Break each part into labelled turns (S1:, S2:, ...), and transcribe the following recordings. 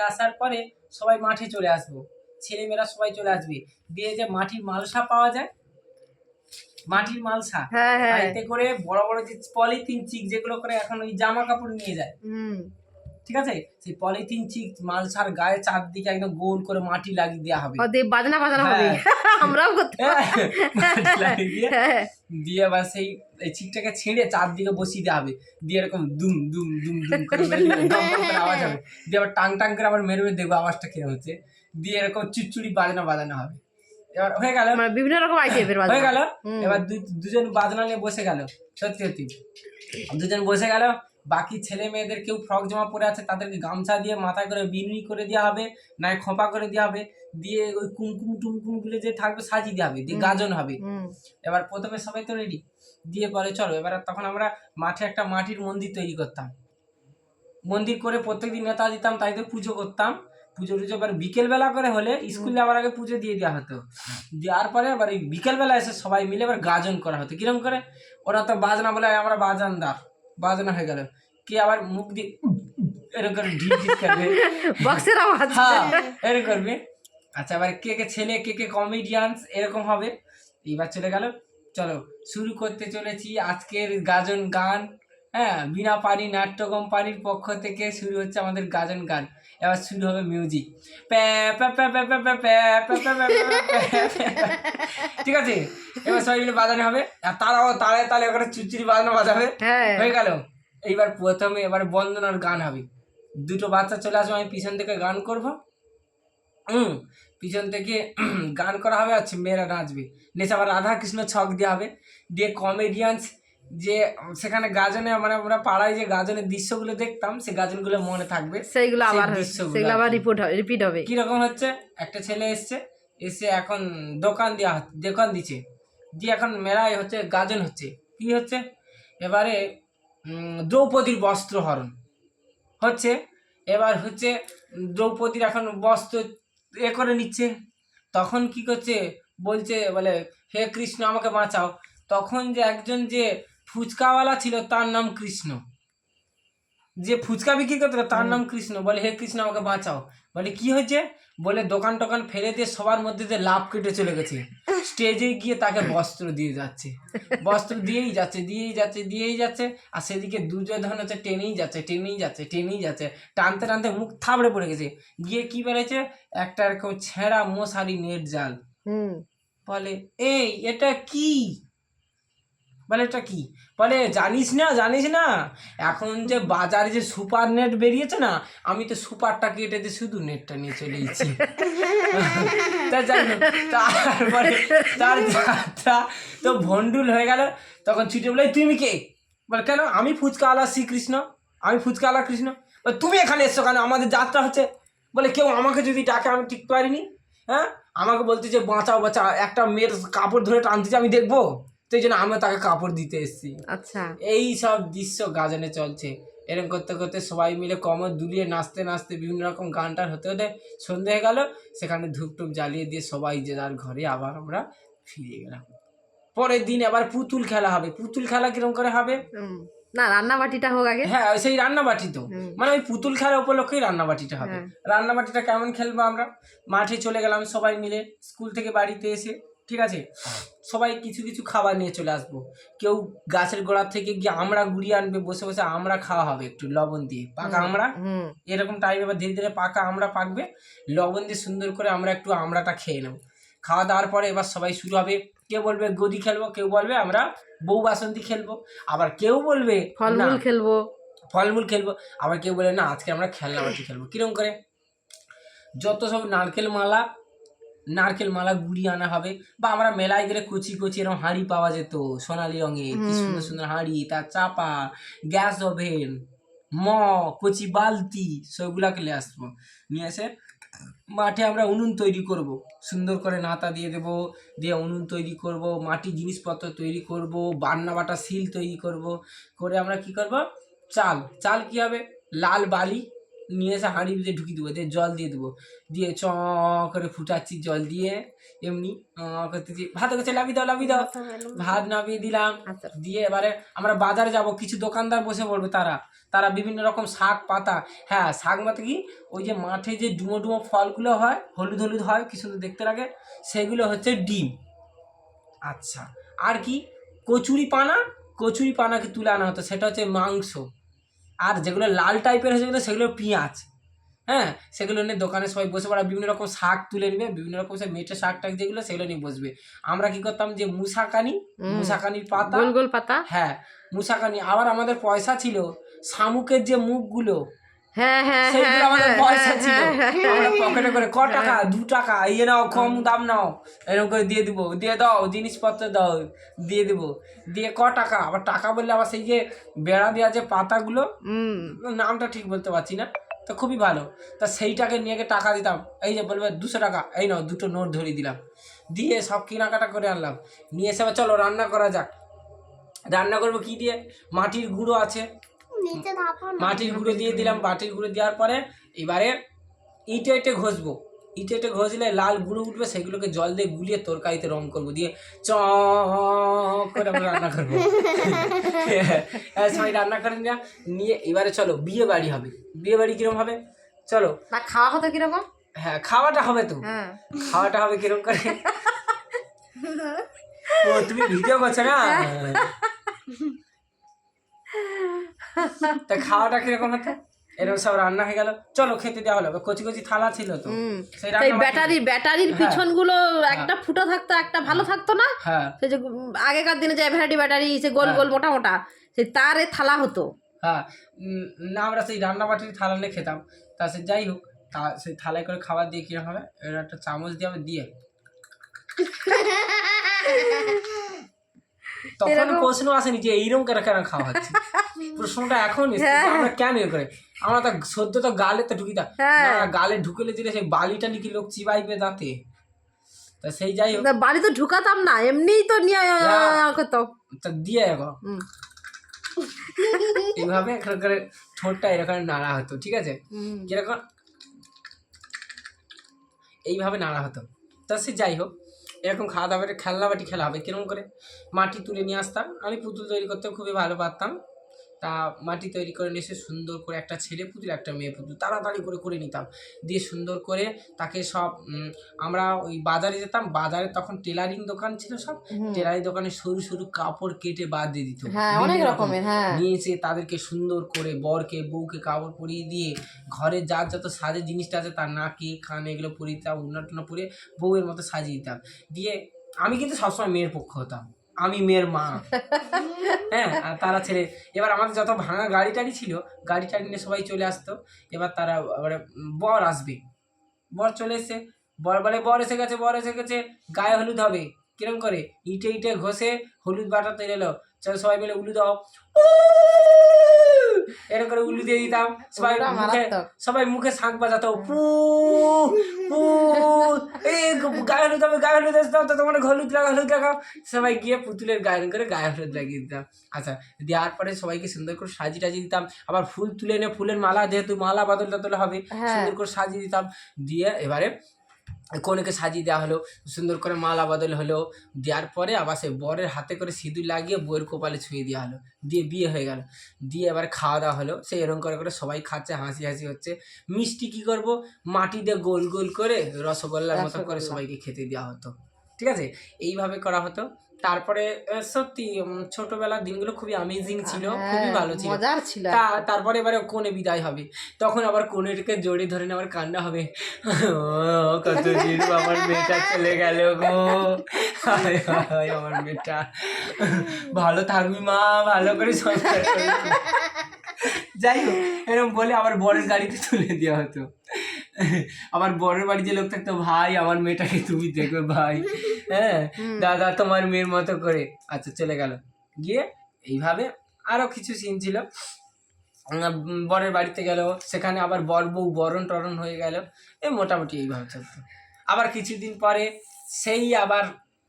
S1: আসার পরে সবাই মাঠে চলে আসব। ছেলেমেয়েরা সবাই চলে আসবে। দিয়ে যে মাটির মালসা পাওয়া যায়? মাটির মালসা?
S2: হ্যাঁ হ্যাঁ।
S1: বাড়িতে করে বড় বড় যে পলিথিন চিক যেগুলো করে এখন ওই জামা কাপড় নিয়ে যায়।
S2: হুম।
S1: ঠিক আছে? সেই পলিথিন চিক মালসার গায়ে চারদিকে একদম গোল করে মাটি লাগিয়ে দেওয়া হবে।
S2: বাজনা বাজানো হবে। আমরাও করতে
S1: দিয়ে
S2: হ্যাঁ।
S1: দিয়ে আবার সেই এই চিকটাকে ছেড়ে চারদিকে বসিয়ে দেওয়া হবে। দিয়ে এরকম দুম দুম দুম দুম করে আওয়াজ হবে। দিয়ে আবার টাং টাং করে আবার মেরে মেরে দেখব আওয়াজটা কিরম হচ্ছে। দিয়ে এরকম চুচুড়ি বাজনা বাজানো হবে। এবার হয়ে গেল।
S2: মানে বিভিন্ন রকম আইটেমের
S1: হয়ে গেল। এবার দুজন বাজনা নিয়ে বসে গেল। সত্যি সত্যি। দুজন বসে গেল। বাকি ছেলে মেয়েদের কেউ ফ্রক জামা পরে আছে তাদেরকে গামছা দিয়ে মাথায় করে বিনুনি করে দেওয়া হবে নয় খোঁপা করে দেওয়া হবে দিয়ে ওই কুমকুম টুমকুমগুলো যে থাকবে সাজিয়ে দেওয়া হবে দিয়ে গাজন হবে। এবার প্রথমে সবাই তো রেডি দিয়ে পরে চলো এবার তখন আমরা মাঠে একটা মাটির মন্দির তৈরি করতাম। মন্দির করে প্রত্যেকদিন নেতা দিতাম তাই তো পুজো করতাম। পুজো টুজো এবার বিকেলবেলা করে হলে স্কুলে আবার আগে পুজো দিয়ে দেওয়া হতো। দেওয়ার পরে আবার এই বিকেলবেলা এসে সবাই মিলে এবার গাজন করা হতো। কিরম করে? ওরা তো বাজনা বলে আমরা বাজান বাজানদার। বাজনা হয়ে গেল। কে আবার মুখ দিয়ে এরকম করবে
S2: বক্সের আওয়াজ।
S1: হ্যাঁ এরকম করবে। আচ্ছা আবার কে কে ছেলে কে কে কমেডিয়ানস এরকম হবে। এইবার চলে গেল। চলো শুরু করতে চলেছি আজকের গাজন গান। হ্যাঁ বিনা পানি নাট্য কোম্পানির পক্ষ থেকে শুরু হচ্ছে আমাদের গাজন গান। এবার শুরু হবে মিউজিক ঠিক আছে এবার সবাই মিলে বাজানো হবে আর তারাও তারায় তাহলে ওখানে চুচুরি বাজানো বাজাবে
S2: হয়ে
S1: গেল এইবার প্রথমে এবার বন্দনার গান হবে দুটো বাচ্চা চলে আসবে আমি পিছন থেকে গান করব হুম পিছন থেকে গান করা হবে আর মেয়েরা নাচবে নেচে আবার রাধাকৃষ্ণ ছক দেওয়া হবে দিয়ে কমেডিয়ান্স যে সেখানে গাজনে মানে আমরা পাড়ায় যে গাজনের দৃশ্যগুলো দেখতাম সেই গাজনগুলো মনে থাকবে।
S2: সেইগুলো আবার সেগুলো আবার। রিপোর্ট হবে রিপিট হবে।
S1: কীরকম হচ্ছে? একটা ছেলে এসছে এসে এখন দোকান দেওয়া হচ্ছে দোকান দিচ্ছে। দিয়ে এখন মেলায় হচ্ছে গাজন হচ্ছে। কি হচ্ছে? এবারে দ্রৌপদীর বস্ত্র হরণ। হচ্ছে এবার হচ্ছে দ্রৌপদীর এখন বস্ত্র এ করে নিচ্ছে। তখন কি করছে? বলছে বলে হে কৃষ্ণ আমাকে বাঁচাও। তখন যে একজন যে ফুচকাওয়ালা ছিল তার নাম কৃষ্ণ। যে ফুচকা বিক্রি করতো তার নাম কৃষ্ণ। বলে হে কৃষ্ণ আমাকে বাঁচাও। বলে কি হয়েছে? বলে দোকান টোকান ফেলে দিয়ে সবার মধ্যে দিয়ে লাভ কেটে চলে গেছে। স্টেজে গিয়ে তাকে বস্ত্র দিয়ে যাচ্ছে। বস্ত্র দিয়েই যাচ্ছে দিয়েই যাচ্ছে দিয়েই যাচ্ছে। আর সেদিকে দুর্যোধন হচ্ছে টেনেই যাচ্ছে টেনেই যাচ্ছে টেনেই যাচ্ছে। টানতে টানতে মুখ থাবড়ে পড়ে গেছে। গিয়ে কি বেড়েছে? একটা এরকম ছেঁড়া মশারি নেট জাল। বলে এই এটা কি? বলে এটা কি? বলে জানিস না জানিস না এখন যে বাজারে যে সুপার নেট বেরিয়েছে না আমি তো সুপারটা কেটে দিয়ে শুধু নেটটা নিয়ে চলে এসেছি। তা যাই তারপরে তার যাত্রা তো ভন্ডুল হয়ে গেল তখন ছুটে বলে তুমি কে? বলে কেন? আমি ফুচকা আলা শ্রীকৃষ্ণ আমি ফুচকা আলা কৃষ্ণ তুমি এখানে এসছো কেন? আমাদের যাত্রা হচ্ছে। বলে কেউ আমাকে যদি ডাকে আমি টিকতে পারিনি। হ্যাঁ? আমাকে বলতে যে বাঁচাও বাঁচা একটা মেয়ের কাপড় ধরে টানতেছে আমি দেখব? তো এই জন্য আমিও তাকে কাপড় দিতে এসেছি।
S2: আচ্ছা।
S1: এই সব দৃশ্য গাজনে চলছে। এরকম করতে করতে সবাই মিলে কমর দুলিয়ে নাচতে নাচতে বিভিন্ন রকম গান টান হতে হতে সন্ধে হয়ে গেল। সেখানে ধূপ টুপ জ্বালিয়ে দিয়ে সবাই যে যার ঘরে আবার আমরা ফিরে গেলাম। পরের দিন আবার পুতুল খেলা হবে। পুতুল খেলা কীরকম করে হবে?
S2: না রান্না বাটিটা হোক আগে।
S1: হ্যাঁ সেই রান্নাবাটি তো। মানে ওই পুতুল খেলা উপলক্ষেই রান্নাবাটিটা হবে।
S2: হ্যাঁ।
S1: রান্নাবাটিটা কেমন খেলব আমরা? মাঠে চলে গেলাম সবাই মিলে স্কুল থেকে বাড়িতে এসে। ঠিক আছে? সবাই কিছু কিছু খাবার নিয়ে চলে আসব। কেউ গাছের গোড়ার থেকে গিয়ে আমরা গুড়িয়ে আনবে বসে বসে আমরা খাওয়া হবে একটু লবণ দিয়ে। পাকা আমরা?
S2: হুম।
S1: এরকম টাইমে এবার ধীরে ধীরে পাকা আমরা পাকবে লবণ দিয়ে সুন্দর করে আমরা একটু আমড়াটা খেয়ে নেব। খাওয়া দাওয়ার পরে এবার সবাই শুরু হবে। কেউ বলবে গদি খেলব কেউ বলবে আমরা বউ বাসন্তী খেলব। আবার কেউ বলবে
S2: ফলমূল খেলব।
S1: ফলমূল খেলব। আবার কেউ বলে না আজকে আমরা খেলনা বাটি খেলব। কীরকম করে? যত সব নারকেল মালা নারকেল মালা গুড়ি আনা হবে। বা আমরা মেলায় গেলে কচি কচি এরকম হাঁড়ি পাওয়া যেত সোনালি রঙের কি সুন্দর সুন্দর হাঁড়ি তার চাপা গ্যাস ওভেন ম কচি বালতি সবগুলাকে নিয়ে আসব। নিয়ে এসে মাঠে আমরা উনুন তৈরি করব। সুন্দর করে নাতা দিয়ে দেব দিয়ে উনুন তৈরি করব মাটির জিনিসপত্র তৈরি করব বান্না বাটা শিল তৈরি করব। করে আমরা কি করব? চাল। চাল কি হবে? লাল বালি নিয়ে এসে হাঁড়ি দিয়ে ঢুকিয়ে দেবো দিয়ে জল দিয়ে দেবো। দিয়ে চ করে ফুটাচ্ছি জল দিয়ে এমনি করতেছি ভাত কাছে লাভি দাও লাভি দাও। ভাত নামিয়ে দিলাম
S2: আচ্ছা।
S1: দিয়ে এবারে আমরা বাজারে যাব কিছু দোকানদার বসে পড়বে তারা। তারা বিভিন্ন রকম শাক পাতা হ্যাঁ শাক মাতে কি ওই যে মাঠে যে ডুমো ডুমো ফলগুলো হয় হলুদ হলুদ হয় কি সুন্দর দেখতে লাগে সেগুলো হচ্ছে ডিম। আচ্ছা আর কি কচুরি পানা কচুরি পানাকে তুলে আনা হতো সেটা হচ্ছে মাংস। আর যেগুলো লাল টাইপের হয়েছে সেগুলো সেগুলো পেঁয়াজ। হ্যাঁ? সেগুলো নিয়ে দোকানে সবাই বসে পড়া বিভিন্ন রকম শাক তুলে নেবে বিভিন্ন রকম সব মেটে শাক টাক যেগুলো সেগুলো নিয়ে বসবে। আমরা কি করতাম যে মুসাকানি। মুসাকানির পাতা।
S2: গোল গোল পাতা।
S1: হ্যাঁ মুসাকানি। আবার আমাদের পয়সা ছিল শামুকের যে মুখগুলো
S2: হ্যাঁ হ্যাঁ হ্যাঁ
S1: আমাদের
S2: হ্যাঁ,
S1: পয়সা
S2: হ্যাঁ,
S1: ছিল। আমরা পকেটে করে ক টাকা? দু টাকা। ইয়ে নাও কম দাম নাও। এরকম করে দিয়ে দিব। দিয়ে দাও জিনিসপত্র দাও দিয়ে দিব। দিয়ে ক টাকা? আবার টাকা বললে আবার সেই যে বেড়া দেওয়া যে পাতাগুলো
S2: হুম।
S1: নামটা ঠিক বলতে পারছি না। তো খুবই ভালো। তা সেইটাকে নিয়ে গিয়ে টাকা দিতাম। এই যে বলবে দুশো টাকা এই নাও দুটো নোট ধরিয়ে দিলাম। দিয়ে সব কেনাকাটা করে আনলাম। নিয়ে এসে চলো রান্না করা যাক। রান্না করব কি দিয়ে? মাটির গুঁড়ো আছে। মাটির গুঁড়ো দিয়ে দিলাম মাটির গুঁড়ো দেওয়ার পরে এবারে ইটে ইটে ঘষবো। ইটে ইটে ঘষলে লাল গুঁড়ো উঠবে সেগুলোকে জল দিয়ে গুলিয়ে তরকারিতে রং করব দিয়ে চ করে আমরা রান্না করব। হ্যাঁ, সবাই রান্না করে নিয়ে নিয়ে এবারে চলো বিয়ে বাড়ি হবে। বিয়ে বাড়ি কিরম হবে? চলো।
S2: না খাওয়া হতো কীরকম?
S1: হ্যাঁ খাওয়াটা হবে তো।
S2: হ্যাঁ।
S1: খাওয়াটা হবে কিরম করে? ও তুমি ভিডিও করছ না? তা খাওয়াটা কীরকম হতো? এরকম সব রান্না হয়ে গেল। চলো খেতে দেওয়া হলো। কচি কচি থালা ছিল তো। সেই
S2: ব্যাটারি ব্যাটারির
S1: হ্যাঁ।
S2: পিছনগুলো একটা ফুটো থাকতো একটা ভালো থাকতো না?
S1: হ্যাঁ।
S2: সেই যে আগেকার দিনে যে ভ্যারাইটি ব্যাটারি সে গোল
S1: হ্যাঁ।
S2: গোল মোটা মোটা সেই তারে থালা হতো।
S1: হ্যাঁ। না আমরা সেই রান্না বাটির থালা নিয়ে খেতাম। তা সে যাই হোক তা সেই থালায় করে খাবার দিয়ে কীরকম হবে? এর একটা চামচ দিয়ে আমি দিয়ে তখন প্রশ্ন আসেনি যে এইরকম কেন কেন খাওয়া হচ্ছে প্রশ্নটা এখন
S2: হ্যাঁ।
S1: আমরা কেন এ করে? আমরা তো সদ্য তো গালে তো ঢুকি
S2: হ্যাঁ।
S1: না গালে ঢুকেলে দিলে সেই বালিটা নাকি লোক চিবাইবে দাঁতে। তা সেই যাই হোক।
S2: বাড়ি তো ঢুকাতাম না এমনিই তো নিয়ে। করতো
S1: তা দিয়ে এখন। এইভাবে এখানে করে ঠোঁটটা এরকম নাড়া হতো ঠিক আছে। যেরকম এইভাবে নাড়া হতো। তা সে যাই হোক। এরকম খাওয়া দাওয়া খেলনা বাটি খেলা হবে কিরম করে? মাটি তুলে নিয়ে আসতাম। আমি পুতুল তৈরি করতে খুবই ভালো পারতাম। তা মাটি তৈরি করে নিয়ে এসে সুন্দর করে একটা ছেলে পুতুল একটা মেয়ে পুতুল তাড়াতাড়ি করে করে নিতাম। দিয়ে সুন্দর করে তাকে সব আমরা ওই বাজারে যেতাম বাজারে তখন টেলারিং দোকান ছিল সব। টেলারিং দোকানে সরু সরু কাপড় কেটে বাদ দিয়ে দিত।
S2: হ্যাঁ অনেক রকমের হ্যাঁ।
S1: নিয়ে এসে তাদেরকে সুন্দর করে বরকে বউকে কাপড় পরিয়ে দিয়ে ঘরে যার যত সাজের জিনিসটা আছে তার নাকে কানে এগুলো পরিয়ে দিতাম উন্না পরিয়ে বউয়ের মতো সাজিয়ে দিতাম। দিয়ে আমি কিন্তু সবসময় মেয়ের পক্ষ হতাম। আমি মেয়ের মা। হ্যাঁ আর তারা ছেলে। এবার আমাদের যত ভাঙা গাড়ি টাড়ি ছিল গাড়ি টাড়ি নিয়ে সবাই চলে আসতো। এবার তারা এবারে বর আসবে। বর চলে এসে বর বলে, বর এসে গেছে, বর এসে গেছে। গায়ে হলুদ হবে। কিরম করে? ইটে ইটে ঘষে হলুদ বাটা তৈরি এলো। চলো সবাই মিলে উলু দাও। এরকম করে উলু দিয়ে দিতাম। সবাই মুখে সবাই মুখে শাঁখ বাজাতো। পু পু এই গায়ে হলুদ হবে গায়ে হলুদ আসতাম তো তোমার হলুদ লাগাও হলুদ লাগাও সবাই গিয়ে পুতুলের গায়ে করে গায়ে হলুদ লাগিয়ে দিতাম। আচ্ছা দেওয়ার পরে সবাইকে সুন্দর করে সাজিয়ে টাজিয়ে দিতাম। আবার ফুল তুলে এনে ফুলের মালা যেহেতু মালা বাদল টদল হবে
S2: হ্যাঁ।
S1: সুন্দর করে সাজিয়ে দিতাম। দিয়ে এবারে কনেকে সাজিয়ে দেওয়া হলো সুন্দর করে মালা বদল হলো দেওয়ার পরে আবার সে বরের হাতে করে সিঁদুর লাগিয়ে বইয়ের কপালে ছুঁয়ে দেওয়া হলো দিয়ে বিয়ে হয়ে গেল। দিয়ে এবার খাওয়া দাওয়া হলো সে এরকম করে করে সবাই খাচ্ছে হাসি হাসি হচ্ছে। মিষ্টি কি করব? মাটি দিয়ে গোল গোল করে রসগোল্লার মতো করে সবাইকে খেতে দেওয়া হতো। ঠিক আছে? এইভাবে করা হতো। তারপরে সত্যি ছোটবেলার দিনগুলো খুবই আমেজিং ছিল খুবই
S2: হ্যাঁ,
S1: ভালো ছিল।
S2: মজার ছিল।
S1: তারপরে এবারে কোণে বিদায় হবে। তখন আবার কোণেরকে জড়ি ধরে আবার কান্না হবে। ও কত দিন আমার মেয়েটা চলে গেল গো। আমার মেয়েটা। ভালো থাকবি মা ভালো করে সংসার যাই হোক এরকম বলে আবার বরের গাড়িতে তুলে দেওয়া হতো। আবার বরের বাড়ি যে লোক থাকতো ভাই আমার মেয়েটাকে তুমি দেখবে ভাই। হ্যাঁ দাদা তোমার মেয়ের মতো করে। আচ্ছা চলে গেল। গিয়ে এইভাবে আরও কিছু সিন ছিল। বরের বাড়িতে গেল সেখানে আবার বর বউ বরণ টরণ হয়ে গেল। এই মোটামুটি এইভাবে চলতো। আবার কিছুদিন পরে সেই আবার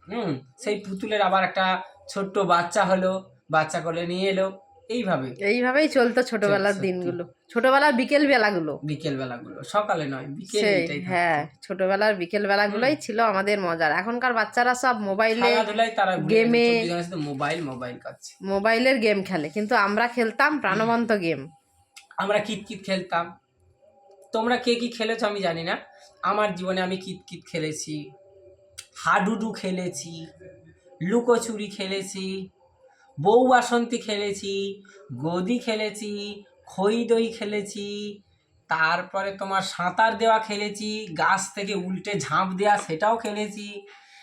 S1: হুম সেই পুতুলের আবার একটা ছোট্ট বাচ্চা হলো বাচ্চা করে নিয়ে এলো। এইভাবে।
S2: এইভাবেই চলতো ছোটবেলার দিনগুলো। ছোটবেলার বিকেল বেলাগুলো
S1: বিকেল বেলাগুলো সকালে নয় বিকেল।
S2: হ্যাঁ ছোটবেলার বিকেল বেলাগুলোই ছিল আমাদের মজার। এখনকার বাচ্চারা সব মোবাইলে গেমে
S1: মোবাইল মোবাইল কাছে।
S2: মোবাইলের গেম খেলে কিন্তু আমরা খেলতাম প্রাণবন্ত গেম।
S1: আমরা কিতকিত খেলতাম। তোমরা কে কি খেলেছো আমি জানি না। আমার জীবনে আমি কিতকিত খেলেছি। হাডুডু খেলেছি। লুকোচুরি খেলেছি। বউ বাসন্তী খেলেছি গদি খেলেছি খই দই খেলেছি তারপরে তোমার সাঁতার দেওয়া খেলেছি গাছ থেকে উল্টে ঝাঁপ দেওয়া সেটাও খেলেছি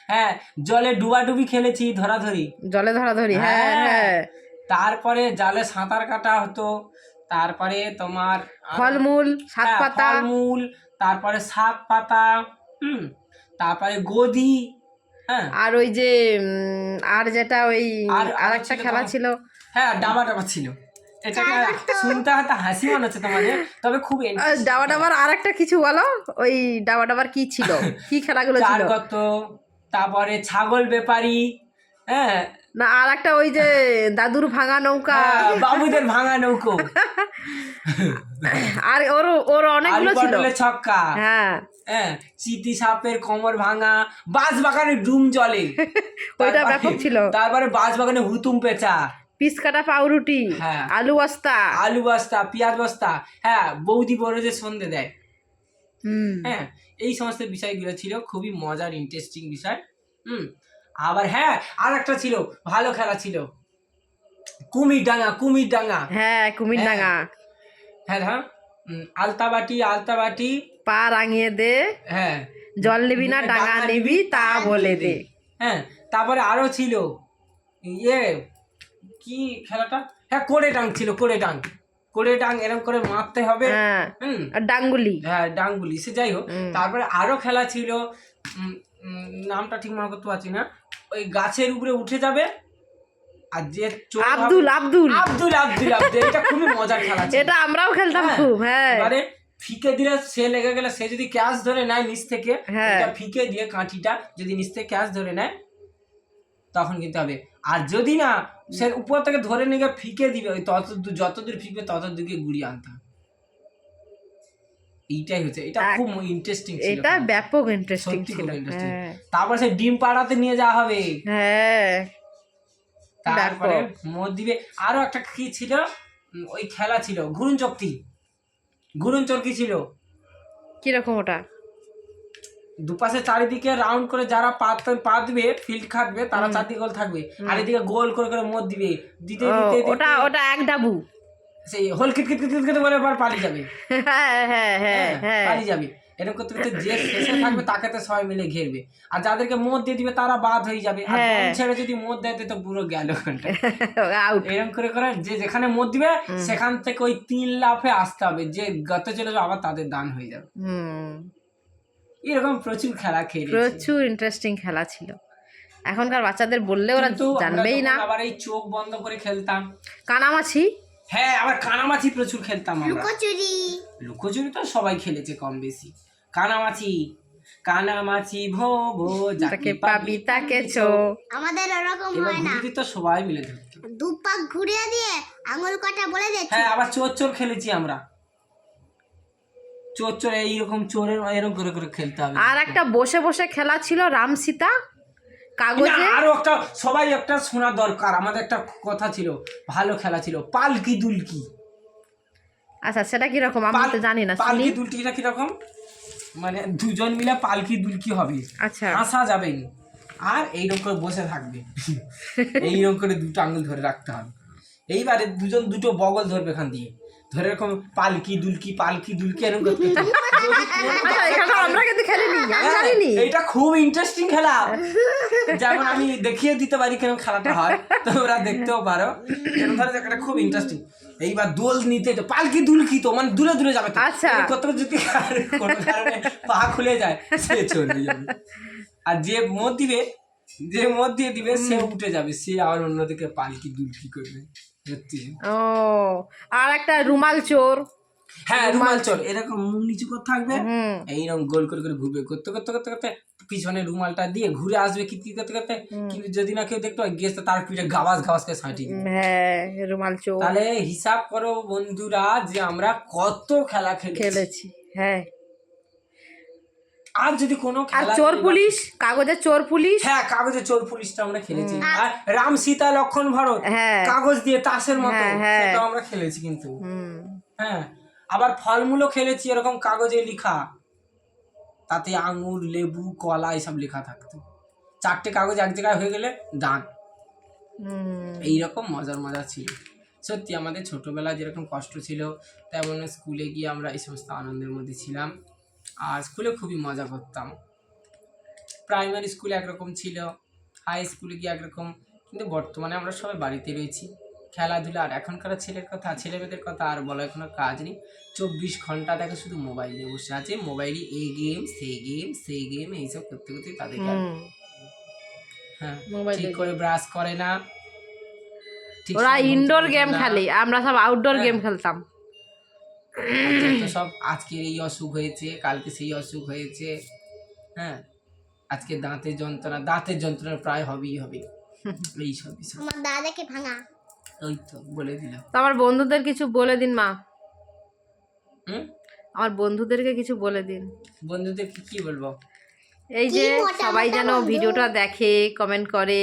S1: হ্যাঁ জলে ডুবাডুবি খেলেছি ধরাধরি
S2: জলে ধরাধরি হ্যাঁ
S1: হ্যাঁ।
S2: হ্যাঁ
S1: তারপরে জালে সাঁতার কাটা হতো তারপরে তোমার
S2: ফলমূল শাক
S1: হ্যাঁ,
S2: পাতা
S1: ফলমূল তারপরে শাক পাতা হুম তারপরে গদি
S2: আর ওই যে আর যেটা ওই
S1: আর-
S2: একটা খেলা ছিল।
S1: হ্যাঁ ডাবা ডাবা ছিল। শুনতে হয়তো হাসি মনে হচ্ছে তোমাদের তবে খুব
S2: ডাবা ডাবার আর একটা কিছু বলো? ওই ডাবা ডাবার কি ছিল? কি খেলাগুলো ছিল?
S1: তারপরে ছাগল ব্যাপারী হ্যাঁ?
S2: না আর একটা ওই যে দাদুর ভাঙা নৌকা।
S1: হ্যাঁ, বাবুদের ভাঙা নৌকো।
S2: আর ওর ওর অনেকগুলো ছিল।
S1: ছক্কা।
S2: হ্যাঁ।
S1: হ্যাঁ চিতি সাপের কোমর ভাঙা বাঁশ বাগানে ডুম জলে।
S2: ওইটা ব্যাপক ছিল।
S1: তারপরে বাঁশ বাগানে হুতুম পেঁচা।
S2: পিস কাটা পাউরুটি
S1: হ্যাঁ।
S2: আলু বস্তা।
S1: আলু বস্তা পেঁয়াজ বস্তা। হ্যাঁ বৌদি বড় যে সন্ধে দেয়।
S2: হুম।
S1: হ্যাঁ এই সমস্ত বিষয়গুলো ছিল খুবই মজার ইন্টারেস্টিং বিষয়। হুম আবার হ্যাঁ আর একটা ছিল ভালো খেলা ছিল। কুমির ডাঙা কুমির ডাঙা
S2: হ্যাঁ কুমির
S1: হ্যাঁ।
S2: ডাঙা
S1: হ্যাঁ হ্যাঁ উম, আলতাবাটি আলতাবাটি
S2: পা রাঙিয়ে দে।
S1: হ্যাঁ।
S2: জল নিবি না ডাঙা নিবি তা বলে দে।
S1: হ্যাঁ তারপরে আরও ছিল। ইয়ে কি খেলাটা? হ্যাঁ কোড়ে ডাং ছিল কোড়ে ডাং। কোড়ে ডাং এরকম করে মারতে হবে।
S2: হ্যাঁ
S1: হুম।
S2: আর ডাঙ্গুলি।
S1: হ্যাঁ ডাঙ্গুলি সে যাই হোক। তারপরে আরও খেলা ছিল। নামটা ঠিক মনে করতে পারছি না। ওই গাছের উপরে উঠে যাবে। আর যে
S2: আব্দুল আব্দুল।
S1: আব্দুল আব্দুল আব্দুল। এটা খুবই মজার খেলা ছিল।
S2: এটা আমরাও খেলতাম
S1: হ্যাঁ।
S2: খুব হ্যাঁ।
S1: এবারে ফিকে দিলে সে লেগে গেলে সে যদি ক্যাশ ধরে নেয় নিচ থেকে
S2: হ্যাঁ।
S1: এটা ফিকে দিয়ে কাঠিটা যদি নিচ থেকে ক্যাশ ধরে নেয় তখন কিন্তু হবে। আর যদি না সে উপর থেকে ধরে নিয়ে ফিকে দিবে ওই তত দূর- যত দূর ফিকবে তত দূরকে গুড়িয়ে আনতে হবে। এইটাই হচ্ছে। এটা খুব ইন্টারেস্টিং ছিল।
S2: এটা ব্যাপক ইন্টারেস্টিং ছিল হ্যাঁ।
S1: তারপর সে ডিম পাড়াতে নিয়ে যাওয়া হবে।
S2: হ্যাঁ।
S1: তারপরে
S2: ব্যাপক।
S1: আরও একটা কি ছিল? ওই খেলা ছিল ঘুরুন চক্তি ঘুরুন চরকি ছিল?
S2: কীরকম ওটা?
S1: দুপাশে চারিদিকে রাউন্ড করে যারা পা পা দিবে ফিল্ড খাটবে তারা চারদিকে গোল থাকবে। আর এদিকে গোল করে করে মদ দিবে। দিতে দিতে
S2: ওটা ওটা এক ডাবু
S1: সেই হোল কিট কিট কিট কিট এবার পালিয়ে যাবে।
S2: হ্যাঁ হ্যাঁ হ্যাঁ হ্যাঁ।
S1: পালিয়ে যাবে। এরকম করতে করতে যে শেষে থাকবে তাকে তো সবাই মিলে ঘেরবে। আর যাদেরকে মদ দিয়ে দিবে তারা বাদ হয়ে যাবে। আর
S2: হ্যাঁ।
S1: ছেড়ে যদি মদ দেয় তো পুরো গেল। এরকম করে করে যে যেখানে মদ দিবে সেখান থেকে ওই তিন লাফে আসতে হবে। যে গতে চলে যাবে আবার তাদের দান হয়ে যাবে। এরকম প্রচুর খেলা খেলেছি।
S2: প্রচুর ইন্টারেস্টিং খেলা ছিল। এখনকার বাচ্চাদের বললে ওরা জানবেই না।
S1: আবার এই চোখ বন্ধ করে খেলতাম।
S2: কানামাছি?
S1: হ্যাঁ আবার কানামাছি প্রচুর খেলতাম আমরা।
S3: লুকোচুরি।
S1: লুকোচুরি তো সবাই খেলেছে কম বেশি। কানামাছি কানামাছি ভো ভো
S2: যাকে পাবি তাকে ছো।
S3: আমাদের ওরকম হয় না।
S1: তো সবাই মিলে ধরতো
S3: দু পাক ঘুরিয়ে দিয়ে আঙুল কটা বলে দিচ্ছি
S1: হ্যাঁ আবার চোর চোর খেলেছি আমরা। চোর চোর এইরকম চোরের এরকম করে করে খেলতে হবে।
S2: আর একটা বসে বসে খেলা ছিল রাম সীতা কাগজে
S1: আরও একটা সবাই একটা শোনা দরকার। আমাদের একটা কথা ছিল ভালো খেলা ছিল। পালকি দুলকি।
S2: আচ্ছা সেটা কীরকম? আমি তো জানি না
S1: পালকি দুলকিটা কীরকম? মানে দুজন মিলে পালকি দুলকি হবে।
S2: আচ্ছা।
S1: হাসা যাবে না। আর এইরকম করে বসে থাকবে। এইরকম করে দুটো আঙুল ধরে রাখতে হবে। এইবারে দুজন দুটো বগল ধরবে এখান দিয়ে। ধরে এরকম পালকি দুলকি পালকি দুলকি এরকম করতে
S2: আচ্ছা এখানে আমরা কিন্তু খেলিনি আমি জানিনি।
S1: হ্যাঁ, খুব ইন্টারেস্টিং খেলা। যেমন আমি দেখিয়ে দিতে পারি কেন খেলাটা হয় তোমরা দেখতেও পারো। খুব ইন্টারেস্টিং এইবার দোল নিতে তো পালকি দুলকি তো? মানে দূরে দূরে যাবে
S2: আচ্ছা।
S1: কত যদি কোনো কারণে পা খুলে যায় সে চলে যাবে। আর যে মদ দিবে যে মদ দিয়ে দিবে সে উঠে যাবে। সে আবার অন্যদিকে পালকি দুলকি করবে? সত্যি।
S2: ও আর একটা রুমাল চোর।
S1: হ্যাঁ রুমাল চোর। এরকম মুখ নিচু করে থাকবে এইরকম গোল করে করে ঘুরবে। করতে করতে করতে করতে পিছনে রুমালটা দিয়ে ঘুরে আসবে কিতি করতে করতে কিন্তু যদি না কেউ দেখতো গেছে তার পিঠে গাবাস গাবাস করে দিবে।
S2: হ্যাঁ রুমাল চোর।
S1: তাহলে হিসাব করো বন্ধুরা যে আমরা কত খেলা
S2: খেলেছি। হ্যাঁ।
S1: আর যদি কোনো খেলা
S2: চোর পুলিশ? কাগজের চোর পুলিশ?
S1: হ্যাঁ কাগজে চোর পুলিশটা আমরা খেলেছি। আর রাম সীতা লক্ষণ ভরত
S2: হ্যাঁ।
S1: কাগজ দিয়ে তাসের মতো
S2: হ্যাঁ, হ্যাঁ।
S1: সেটাও আমরা খেলেছি কিন্তু। হ্যাঁ আবার ফলমূলও খেলেছি এরকম কাগজে লেখা। তাতে আঙুর লেবু কলা এসব লেখা থাকতো। চারটে কাগজ এক জায়গায় হয়ে গেলে দান
S2: হুম।
S1: এইরকম মজার মজা ছিল। সত্যি আমাদের ছোটোবেলায় যেরকম কষ্ট ছিল তেমন স্কুলে গিয়ে আমরা এই সমস্ত আনন্দের মধ্যে ছিলাম। আর স্কুলে খুবই মজা করতাম। প্রাইমারি স্কুলে একরকম ছিল হাই স্কুলে গিয়ে একরকম কিন্তু বর্তমানে আমরা সবাই বাড়িতে রয়েছি। খেলাধুলা আর এখনকার ছেলের কথা ছেলে মেয়েদের কথা আর বলার কোনো কাজ নেই। চব্বিশ ঘণ্টা দেখে শুধু মোবাইল নিয়ে বসে আছে। মোবাইলে এই গেম সেই গেম সেই গেম এইসব করতে করতে তাদের হ্যাঁ
S2: মোবাইল
S1: ঠিক করে ব্রাশ করে না।
S2: ওরা ইনডোর গেম খেলে। আমরা সব আউটডোর
S1: হ্যাঁ।
S2: গেম খেলতাম।
S1: তো সব আজকের এই অসুখ হয়েছে কালকে সেই অসুখ হয়েছে। হ্যাঁ আজকে দাঁতের যন্ত্রণা দাঁতের যন্ত্রণা প্রায় হবেই হবে। এই সব। বিষয়
S3: আমার দাদাকে ভাঙা।
S1: ওই তো বলে দিলাম।
S2: তো আমার বন্ধুদের কিছু বলে দিন মা।
S1: হুম?
S2: আমার বন্ধুদেরকে কিছু বলে দিন।
S1: বন্ধুদেরকে কি বলব?
S2: এই যে সবাই যেন ভিডিওটা দেখে কমেন্ট করে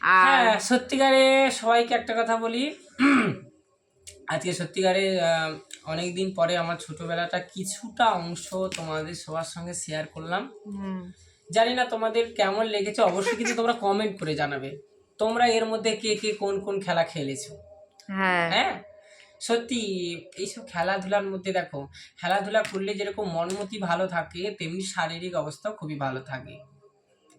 S2: আর
S1: হ্যাঁ সত্যিকারে সবাইকে একটা কথা বলি। আজকে সত্যিকারে অনেক দিন পরে আমার ছোটবেলাটা কিছুটা অংশ তোমাদের সবার সঙ্গে শেয়ার করলাম। জানি না তোমাদের কেমন লেগেছে অবশ্যই কিন্তু তোমরা কমেন্ট করে জানাবে। তোমরা এর মধ্যে কে কে কোন কোন খেলা খেলেছো?
S2: হ্যাঁ।
S1: হ্যাঁ? সত্যি এইসব খেলাধুলার মধ্যে দেখো খেলাধুলা করলে যেরকম মনমতি ভালো থাকে তেমনি শারীরিক অবস্থাও খুবই ভালো থাকে।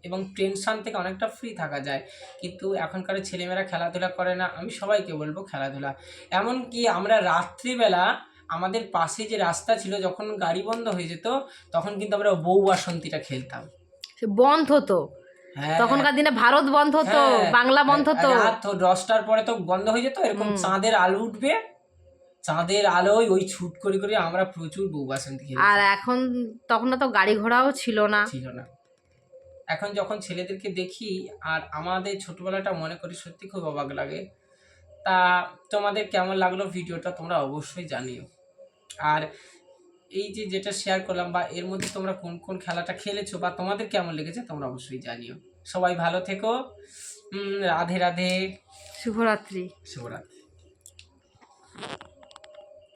S1: এবং টেনশন থেকে অনেকটা ফ্রি থাকা যায়। কিন্তু এখনকার ছেলেমেয়েরা খেলাধুলা করে না আমি সবাইকে বলব খেলাধুলা। এমনকি আমরা রাত্রিবেলা আমাদের পাশে যে রাস্তা ছিল যখন গাড়ি বন্ধ হয়ে যেত তখন কিন্তু আমরা বউ বাসন্তীটা খেলতাম।
S2: বন্ধ হতো। তখনকার দিনে ভারত বন্ধ হতো
S1: হ্যাঁ,
S2: বাংলা বন্ধ হতো।
S1: রাত দশটার পরে তো বন্ধ হয়ে যেত এরকম চাঁদের আলো উঠবে চাঁদের আলোয় ওই ছুট করে করে আমরা প্রচুর বউ বাসন্তী
S2: আর এখন তখন তো গাড়ি ঘোড়াও ছিল না।
S1: ছিল না। এখন যখন ছেলেদেরকে দেখি আর আমাদের ছোটবেলাটা মনে করি সত্যি খুব অবাক লাগে তা তোমাদের কেমন লাগল ভিডিওটা তোমরা অবশ্যই জানিও। আর এই যে যেটা শেয়ার করলাম বা এর মধ্যে তোমরা কোন কোন খেলাটা খেলেছো বা তোমাদের কেমন লেগেছে তোমরা অবশ্যই জানিও। সবাই ভালো থেকো। রাধে রাধে।
S2: শুভরাত্রি।
S1: শুভরাত্রি।